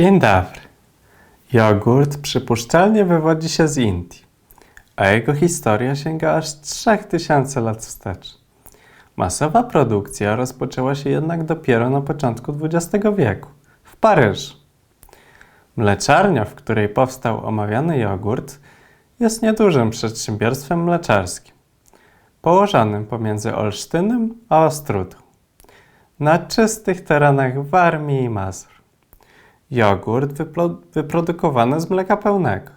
Dzień dobry. Jogurt przypuszczalnie wywodzi się z Indii, a jego historia sięga aż 3000 lat wstecz. Masowa produkcja rozpoczęła się jednak dopiero na początku XX wieku, w Paryżu. Mleczarnia, w której powstał omawiany jogurt, jest niedużym przedsiębiorstwem mleczarskim, położonym pomiędzy Olsztynem a Ostrudą, na czystych terenach Warmii i Mazur. Jogurt wypro- wyprodukowano z mleka pełnego,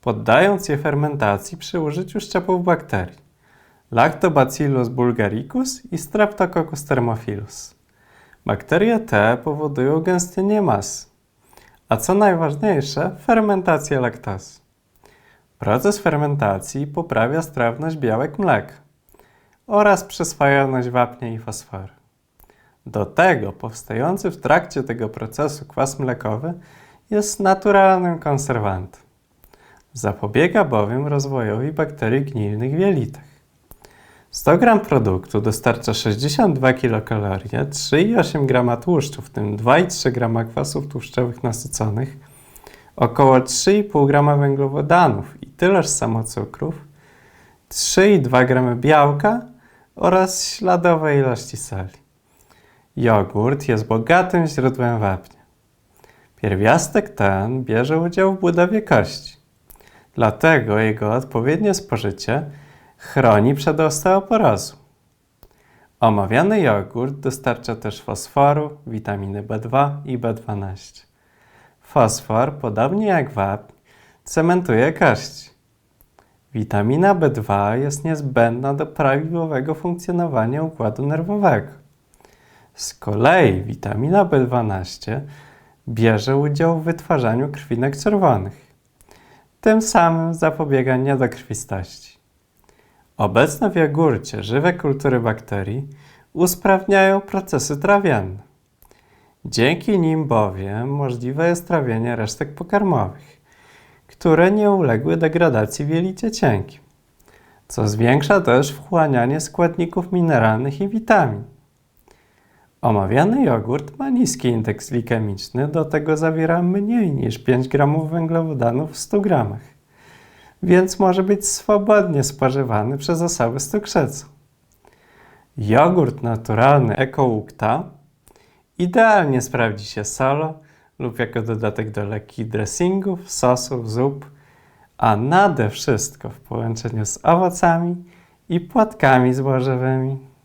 poddając je fermentacji przy użyciu szczepów bakterii Lactobacillus bulgaricus i Streptococcus thermophilus. Bakterie te powodują gęstnienie masy, a co najważniejsze, fermentację laktozy. Proces fermentacji poprawia strawność białek mleka oraz przyswajalność wapnia i fosforu. Do tego powstający w trakcie tego procesu kwas mlekowy jest naturalnym konserwantem. Zapobiega bowiem rozwojowi bakterii gnilnych w jelitach. 100 g produktu dostarcza 62 kilokalorie, 3,8 g tłuszczu, w tym 2,3 g kwasów tłuszczowych nasyconych, około 3,5 g węglowodanów i tyleż samo cukrów, 3,2 g białka oraz śladowe ilości soli. Jogurt jest bogatym źródłem wapnia. Pierwiastek ten bierze udział w budowie kości. Dlatego jego odpowiednie spożycie chroni przed osteoporozą. Omawiany jogurt dostarcza też fosforu, witaminy B2 i B12. Fosfor, podobnie jak wapń, cementuje kości. Witamina B2 jest niezbędna do prawidłowego funkcjonowania układu nerwowego. Z kolei witamina B12 bierze udział w wytwarzaniu krwinek czerwonych. Tym samym zapobiega niedokrwistości. Obecne w jogurcie żywe kultury bakterii usprawniają procesy trawienne. Dzięki nim bowiem możliwe jest trawienie resztek pokarmowych, które nie uległy degradacji w jelicie cienkim, co zwiększa też wchłanianie składników mineralnych i witamin. Omawiany jogurt ma niski indeks glikemiczny, do tego zawiera mniej niż 5 g węglowodanów w 100 gramach, więc może być swobodnie spożywany przez osoby z cukrzycą. Jogurt naturalny EcoUkta idealnie sprawdzi się solo lub jako dodatek do lekkich dressingów, sosów, zup, a nade wszystko w połączeniu z owocami i płatkami zbożowymi.